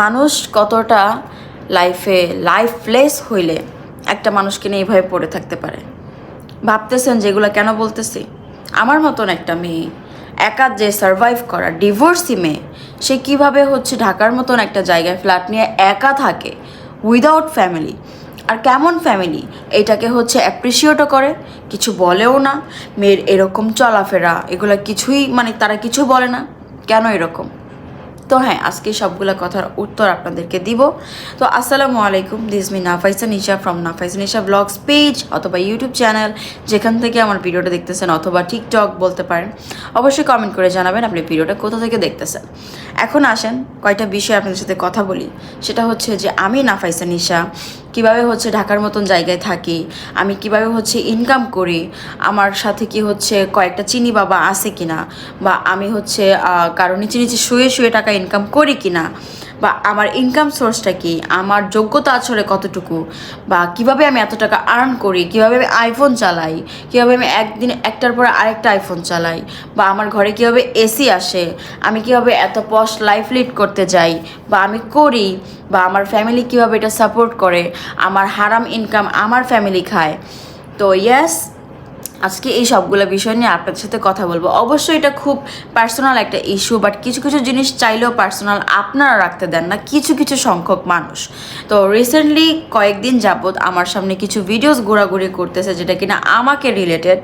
মানুষ কতটা লাইফে লাইফলেস হইলে একটা মানুষকে নিয়ে এইভাবে পড়ে থাকতে পারে? ভাবতেছেন যেগুলো কেন বলতেছি? আমার মতন একটা মেয়ে, একা যে সারভাইভ করা ডিভোর্সি মেয়ে, সে কীভাবে হচ্ছে ঢাকার মতন একটা জায়গায় ফ্ল্যাট নিয়ে একা থাকে উইদাউট ফ্যামিলি আর কেমন ফ্যামিলি এটাকে হচ্ছে অ্যাপ্রিসিয়েটও করে, কিছু বলেও না, মেয়ের এরকম চলাফেরা, এগুলো কিছুই মানে তারা কিছু বলে না। কেন এরকম? তো হ্যাঁ আজকে সবগুলো কথার উত্তর আপনাদেরকে দিব। তো আসসালামু আলাইকুম this me Nafaisa Nisha from Nafaisa Nisha blogs page অথবা ইউটিউব চ্যানেল যেখান থেকে আমার ভিডিওটা দেখতেছেন অথবা টিকটক বলতে পারেন। অবশ্যই কমেন্ট করে জানাবেন আপনি ভিডিওটা কোথা থেকে দেখতেছেন। এখন আসেন, কয়টা বিষয়ে আপনাদের সাথে কথা বলি। সেটা হচ্ছে যে আমি নাফাইসা নিশা কীভাবে হচ্ছে ঢাকার মতন জায়গায় থাকি, আমি কীভাবে হচ্ছে ইনকাম করি, আমার সাথে কি হচ্ছে কয়েকটা চিনি বাবা আছে কিনা, বা আমি হচ্ছে কারও নিচে নিচে শুয়ে শুয়ে টাকা ইনকাম করি কিনা বা আমার ইনকাম সোর্সটা কি? আমার যোগ্যতা আসলে কতটুকু? বা কীভাবে আমি এত টাকা আর্ন করি? কীভাবে আমি আইফোন চালাই? কীভাবে আমি একদিন একটার পর আরেকটা আইফোন চালাই? বা আমার ঘরে কীভাবে এসি আসে? আমি কীভাবে এত পশ লাইফ লিড করতে যাই? বা আমি করি? বা আমার ফ্যামিলি কীভাবে এটা সাপোর্ট করে? আমার হারাম ইনকাম আমার ফ্যামিলি খায়? তো ইয়েস আজকে এই সবগুলো বিষয় নিয়ে আপনাদের সাথে কথা বলব। অবশ্যই এটা খুব পার্সোনাল একটা ইস্যু বাট কিছু কিছু জিনিস চাইলেও পার্সোনাল আপনারা রাখতে দেন না। কিছু কিছু সংখ্যক মানুষ। তো রিসেন্টলি কয়েকদিন যাবৎ আমার সামনে কিছু ভিডিওস ঘোরাঘুরি করতেছে যেটা কিনা আমাকে রিলেটেড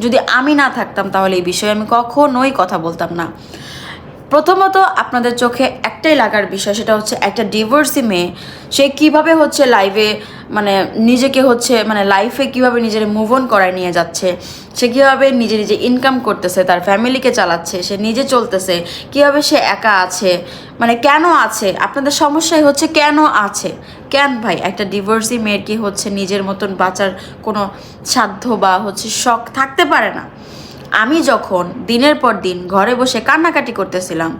যদি আমি না থাকতাম তাহলে এই বিষয়ে আমি কখনোই কথা বলতাম না। প্রথমত আপনাদের চোখে একটাই লাগার বিষয়, সেটা হচ্ছে একটা ডিভোর্সি মেয়ে, সে কীভাবে হচ্ছে লাইভে মানে নিজেকে হচ্ছে মানে লাইফে কীভাবে নিজের মুভ অন করায় নিয়ে যাচ্ছে, সে কীভাবে নিজে নিজে ইনকাম করতেছে, তার ফ্যামিলিকে চালাচ্ছে, সে নিজে চলতেছে, কীভাবে সে একা আছে মানে কেন আছে? আপনাদের সমস্যাই হচ্ছে কেন আছে? কেন ভাই একটা ডিভোর্সি মেয়ের কি হচ্ছে নিজের মতন বাঁচার কোনো সাধ্য বা হচ্ছে শখ থাকতে পারে না? আমি যখন দিনের পর দিন ঘরে বসে কান্নাকাটি করতেছিলাম,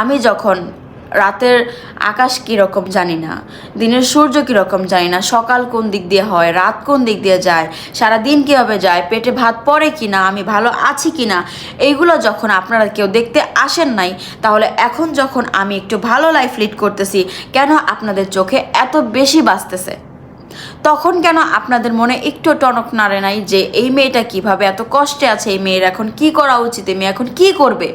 আমি যখন রাতের আকাশ কীরকম জানি না, দিনের সূর্য কীরকম জানি না, সকাল কোন দিক দিয়ে হয়, রাত কোন দিক দিয়ে যায় সারা দিন কীভাবে যায়, পেটে ভাত পড়ে কি না আমি ভালো আছি কি না এইগুলো যখন আপনারা কেউ দেখতে আসেন নাই, তাহলে এখন যখন আমি একটু ভালো লাইফ লিড করতেছি, কেন আপনাদের চোখে এত বেশি বাঁচতেছে তখন কেন আপনাদের মনে একটু টনক নাড়ে নাই যে এই মেয়েটা কীভাবে এত কষ্টে আছে? এই মেয়ের এখন কি করা উচিত? এই মেয়ে এখন কি করবে?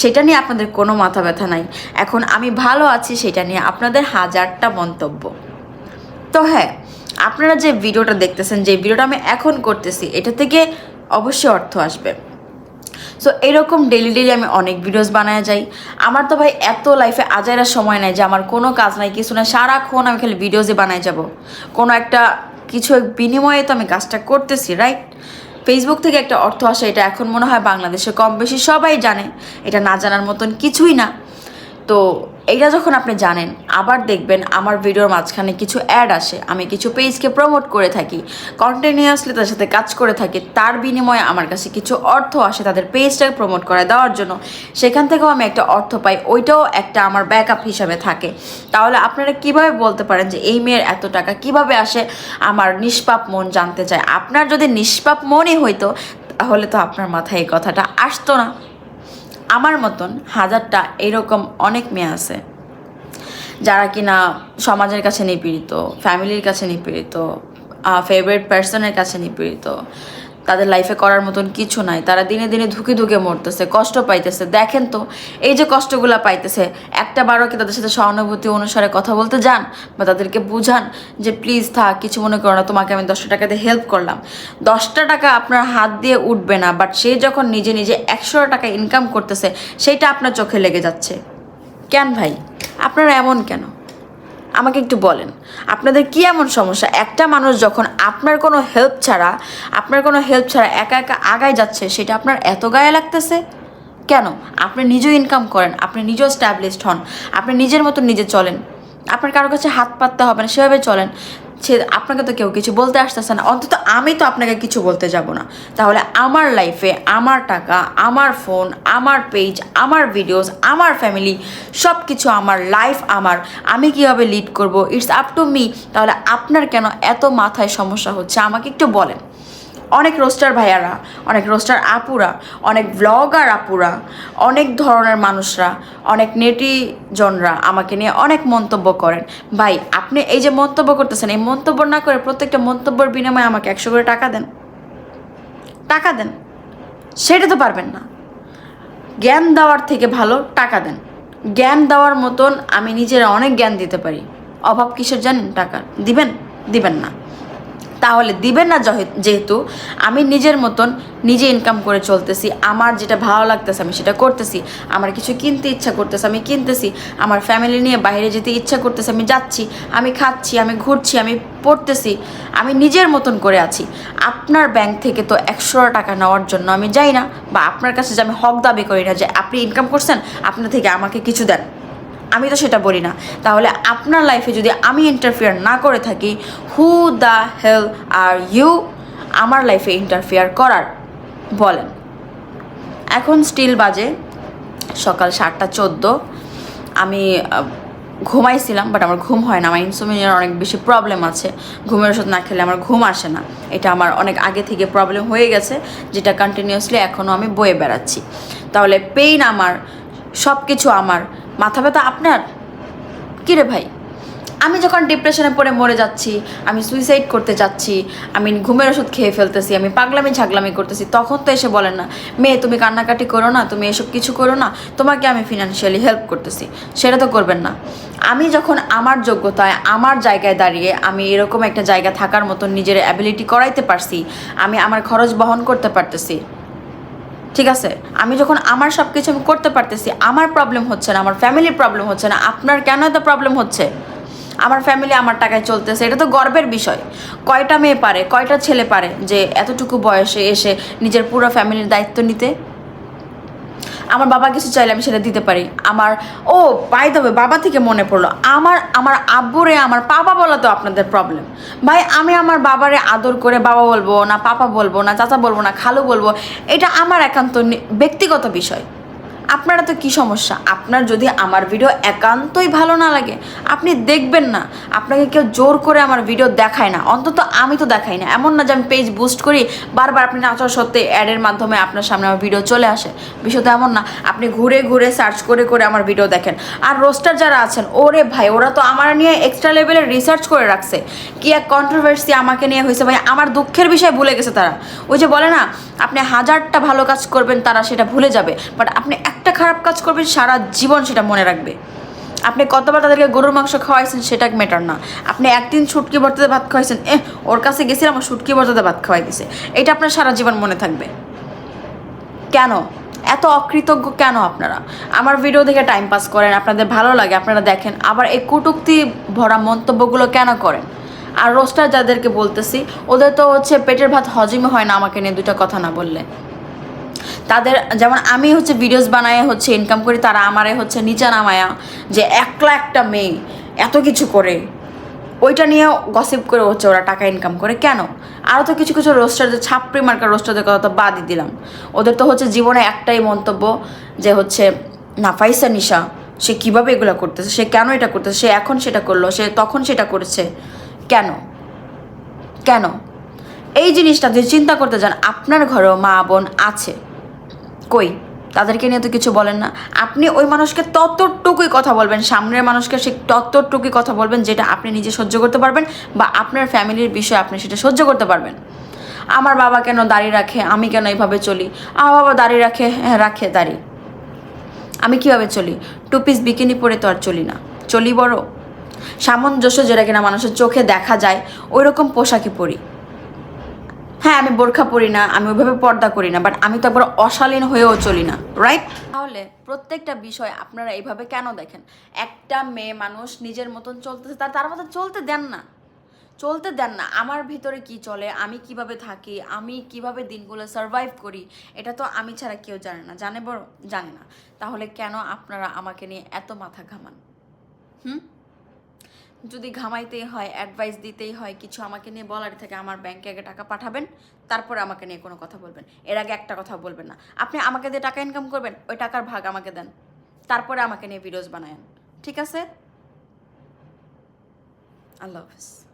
সেটা নিয়ে আপনাদের কোনো মাথা ব্যথা নাই। এখন আমি ভালো আছি, সেটা নিয়ে আপনাদের হাজারটা মন্তব্য। তো হ্যাঁ আপনারা যে ভিডিওটা দেখতেছেন, যে ভিডিওটা আমি এখন করতেছি এটা থেকে অবশ্যই অর্থ আসবে। সো এরকম ডেলি ডেলি আমি অনেক ভিডিওস বানায় যাই। আমার তো ভাই এত লাইফে আজাইরা সময় নেয় যে আমার কোনো কাজ নাই, কিছু না সারাক্ষণ আমি খালি ভিডিওসই বানায় যাব। কোনো একটা কিছু বিনিময়ে তো আমি কাজটা করতেছি রাইট ফেসবুক থেকে একটা অর্থ আসে, এটা এখন মনে হয় বাংলাদেশে কম বেশি সবাই জানে। এটা না জানার মতন কিছুই না। তো এইটা যখন আপনি জানেন, আবার দেখবেন আমার ভিডিওর মাঝখানে কিছু অ্যাড আসে। আমি কিছু পেজকে প্রমোট করে থাকি কন্টিনিউয়াসলি তার সাথে কাজ করে থাকি, তার বিনিময়ে আমার কাছে কিছু অর্থ আসে তাদের পেজটাকে প্রমোট করে দেওয়ার জন্য। সেখান থেকেও আমি একটা অর্থ পাই, ওইটাও একটা আমার ব্যাকআপ হিসাবে থাকে। তাহলে আপনারা কীভাবে বলতে পারেন যে এই মেয়ের এত টাকা কীভাবে আসে? আমার নিষ্পাপ মন জানতে চায়। আপনার যদি নিষ্পাপ মনই হইতো, তাহলে তো আপনার মাথায় এই কথাটা আসতো না। আমার মতন হাজারটা এরকম অনেক মেয়ে আছে, যারা কিনা সমাজের কাছে নিপীড়িত ফ্যামিলির কাছে নিপীড়িত ফেভারিট পার্সনের কাছে নিপীড়িত তাদের লাইফে করার মতন কিছু নাই। তারা দিনে দিনে ধুকে ধুকে মরতেছে, কষ্ট পাইতেছে। দেখেন তো, এই যে কষ্টগুলো পাইতেছে, একটা বারও কি তাদের সাথে সহানুভূতি অনুসারে কথা বলতে যান বা তাদেরকে বুঝান যে, প্লিজ থাক, কিছু মনে করো না, তোমাকে আমি দশটা টাকা দিয়ে হেল্প করলাম। দশটা টাকা আপনার হাত দিয়ে উঠবে না বাট সে যখন নিজে নিজে একশো টাকা ইনকাম করতেছে, সেইটা আপনার চোখে লেগে যাচ্ছে। কেন ভাই? আপনারা এমন কেন? আমাকে একটু বলেন, আপনাদের কি এমন সমস্যা? একটা মানুষ যখন আপনার কোনো হেল্প ছাড়া, আপনার কোনো হেল্প ছাড়া একা একা আগায় যাচ্ছে, সেটা আপনার এত গায়ে লাগতেছে? কেন? আপনি নিজেও ইনকাম করেন, আপনি নিজেও স্ট্যাবলিশড হন, আপনি নিজের মতো নিজে চলেন। আপনার কারও কাছে হাত পাততে হবে না, সেভাবে চলেন। সে আপনাকে তো কেউ কিছু বলতে আসতেছে না। অন্তত আমি তো আপনাকে কিছু বলতে যাব না। তাহলে আমার লাইফে আমার টাকা, আমার ফোন আমার পেজ আমার ভিডিওস আমার ফ্যামিলি সব কিছু আমার লাইফ আমার। আমি কীভাবে লিড করব? ইটস আপ টু মি তাহলে আপনার কেন এত মাথায় সমস্যা হচ্ছে? আমাকে একটু বলেন। অনেক রোস্টার ভাইয়ারা, অনেক রোস্টার আপুরা, অনেক ব্লগার আপুরা, অনেক ধরনের মানুষরা, অনেক নেটিজনরা আমাকে নিয়ে অনেক মন্তব্য করেন। ভাই, আপনি এই যে মন্তব্য করতেছেন, এই মন্তব্য না করে প্রত্যেকটা মন্তব্যের বিনিময়ে আমাকে একশো করে টাকা দেন। টাকা দেন। সেটা তো পারবেন না। জ্ঞান দেওয়ার থেকে ভালো টাকা দেন। জ্ঞান দেওয়ার মতন আমি নিজের অনেক জ্ঞান দিতে পারি। অভাব কিসের জানেন টাকা? দিবেন? দিবেন না। তাহলে দিবেন না যেহেতু আমি নিজের মতন নিজে ইনকাম করে চলতেছি, আমার যেটা ভালো লাগতেছে আমি সেটা করতেছি, আমার কিছু কিনতে ইচ্ছা করতেছে আমি কিনতেছি, আমার ফ্যামিলি নিয়ে বাইরে যেতে ইচ্ছা করতেছে আমি যাচ্ছি, আমি খাচ্ছি, আমি ঘুরছি, আমি পড়তেছি, আমি নিজের মতন করে আছি, আপনার ব্যাংক থেকে তো একশো টাকা নেওয়ার জন্য আমি যাই না, বা আপনার কাছে যে আমি হক দাবি করি না যে আপনি ইনকাম করছেন, আপনার থেকে আমাকে কিছু দেন। আমি তো সেটা বলি না। তাহলে আপনার লাইফে যদি আমি ইন্টারফেয়ার না করে থাকি who the hell are you আমার লাইফে ইন্টারফেয়ার করার। বলেন। এখন স্টিল বাজে সকাল সাতটা চোদ্দ। আমি ঘুমাইছিলাম বাট আমার ঘুম হয় না। আমার ইনসোমিনিয়ার অনেক বেশি প্রবলেম আছে। ঘুমের ওষুধ না খেলে আমার ঘুম আসে না। এটা আমার অনেক আগে থেকে প্রবলেম হয়ে গেছে, যেটা কন্টিনিউয়াসলি এখনও আমি বয়ে বেড়াচ্ছি। তাহলে পেইন আমার সব কিছু আমার। মাথা ব্যথা আপনার? কিরে ভাই? আমি যখন ডিপ্রেশনে পড়ে মরে যাচ্ছি, আমি সুইসাইড করতে যাচ্ছি আমি ঘুমের ওষুধ খেয়ে ফেলতেছি, আমি পাগলামি ঝাগলামি করতেছি, তখন তো এসে বলেন না, মেয়ে, তুমি কান্নাকাটি করো না, তুমি এসব কিছু করো না, তোমাকে আমি ফিনান্সিয়ালি হেল্প করতেছি। সেটা তো করবেন না। আমি যখন আমার যোগ্যতায়, আমার জায়গায় দাঁড়িয়ে আমি এরকম একটা জায়গা থাকার মতন নিজের অ্যাবিলিটি করাইতে পারছি, আমি আমার খরচ বহন করতে পারতেছি ঠিক আছে? আমি যখন আমার সব কিছু আমি করতে পারতেছি, আমার প্রবলেম হচ্ছে না, আমার ফ্যামিলির প্রবলেম হচ্ছে না, আপনার কেন এত প্রবলেম হচ্ছে? আমার ফ্যামিলি আমার টাকায় চলতেছে, এটা তো গর্বের বিষয়। কয়টা মেয়ে পারে, কয়টা ছেলে পারে যে এতটুকু বয়সে এসে নিজের পুরো ফ্যামিলির দায়িত্ব নিতে? আমার বাবা কিছু চাইলে আমি সেটা দিতে পারি। আমার, ও ভাই তবে বাবা থেকে মনে পড়ল, আমার আমার আব্বুরে, আমার পাপা বলা তো আপনাদের প্রবলেম ভাই, আমি আমার বাবারে আদর করে বাবা বলব না, পাপা বলব না, চাচা বলব না, খালু বলব, এটা আমার একান্ত ব্যক্তিগত বিষয়। আপনারা তো কি সমস্যা? আপনার যদি আমার ভিডিও একান্তই ভালো না লাগে, আপনি দেখবেন না। আপনাকে কেউ জোর করে আমার ভিডিও দেখায় না। অন্তত আমি তো দেখাই না। এমন না যে আমি পেজ বুস্ট করি, বারবার আপনি নাচার সত্ত্বে অ্যাডের মাধ্যমে আপনার সামনে আমার ভিডিও চলে আসে। বিষয় এমন না। আপনি ঘুরে ঘুরে সার্চ করে করে আমার ভিডিও দেখেন। আর রোস্টার যারা আছেন, ওরে ভাই, ওরা তো আমার নিয়ে এক্সট্রা লেভেলের রিসার্চ করে রাখছে। কি এক কন্ট্রোভার্সি আমাকে নিয়ে হয়েছে ভাই, আমার দুঃখের বিষয় ভুলে গেছে তারা। ওই যে বলে না, আপনি হাজারটা ভালো কাজ করবেন, তারা সেটা ভুলে যাবে। বাট আপনি একটা খারাপ কাজ করবেন, সারা জীবন সেটা মনে রাখবে। আপনি কতবার তাদেরকে গরুর মাংস খাওয়াইছেন, সেটা ম্যাটার না। আপনি একদিন শুটকি ভর্তাতে ভাত খাওয়াইছেন এ ওর কাছে গেছিলাম আমার শুটকি ভর্তাতে ভাত খাওয়াই দিছে। এটা আপনার সারা জীবন মনে থাকবে। কেন? এত অকৃতজ্ঞ কেন আপনারা? আমার ভিডিও দেখে টাইম পাস করেন, আপনাদের ভালো লাগে, আপনারা দেখেন। আবার এই কটুক্তি ভরা মন্তব্যগুলো কেন করেন? আর রোস্টার যাদেরকে বলতেছি, ওদের তো হচ্ছে পেটের ভাত হজমই হয় না আমাকে নিয়ে দুটো কথা না বললে। তাদের যেমন আমি হচ্ছে ভিডিওস বানায় হচ্ছে ইনকাম করি, তারা আমারে হচ্ছে নিচা নামায়া যে একলা একটা মেয়ে এত কিছু করে, ওইটা নিয়েও গসিপ করে হচ্ছে ওরা টাকা ইনকাম করে। কেন? আরও তো কিছু কিছু রোস্টারদের ছাপড়ি মার্কার রোস্টারদের কথা তো বাদই দিলাম। ওদের তো হচ্ছে জীবনে একটাই মন্তব্য যে হচ্ছে নাফাইসা নিশা, সে কীভাবে এগুলো করতেছে? সে কেন এটা করতেছে? সে এখন সেটা করল, সে তখন সেটা করেছে। কেন? কেন? এই জিনিসটা যদি চিন্তা করতে যান, আপনার ঘরেও মা বোন আছে। কই? তাদেরকে নিয়ে তো কিছু বলেন না। আপনি ওই মানুষকে ততটুকুই কথা বলবেন, সামনের মানুষকে সে ততটুকুই কথা বলবেন যেটা আপনি নিজে সহ্য করতে পারবেন বা আপনার ফ্যামিলির বিষয়ে আপনি সেটা সহ্য করতে পারবেন। আমার বাবা কেন দাঁড়িয়ে রাখে? আমি কেন এইভাবে চলি? আমার বাবা দাঁড়িয়ে রাখে হ্যাঁ রাখে দাঁড়ি। আমি কীভাবে চলি? টু পিস বিকিনি পরে তো আর চলি না। চলি বড়? সামঞ্জস্য যেটা কিনা মানুষের চোখে দেখা যায় ওই রকম পোশাকই পরি। হ্যাঁ আমি বোরখা পরি না, আমি ওইভাবে পর্দা করি না বাট আমি তো একবার অশালীন হয়েও চলি না রাইট তাহলে প্রত্যেকটা বিষয় আপনারা এইভাবে কেন দেখেন? একটা মেয়ে মানুষ নিজের মতন চলতেছে, তার তার মতন চলতে দেন না, চলতে দেন না, আমার ভিতরে কি চলে, আমি কীভাবে থাকি, আমি কীভাবে দিনগুলো সার্ভাইভ করি, এটা তো আমি ছাড়া কেউ জানে না, জানে বড় জানে না, তাহলে কেন আপনারা আমাকে নিয়ে এত মাথা ঘামান, হুম? যদি ঘামাইতেই হয় অ্যাডভাইস দিতেই হয়, কিছু আমাকে নিয়ে বলার থেকে, আমার ব্যাংকে আগে টাকা পাঠাবেন, তারপরে আমাকে নিয়ে কোনো কথা বলবেন। এর আগে একটা কথা বলবেন না। আপনি আমাকে দিয়ে টাকা ইনকাম করবেন, ওই টাকার ভাগ আমাকে দেন। তারপরে আমাকে নিয়ে ভিডিওস বানায়েন। ঠিক আছে? আল্লাহ হাফিজ।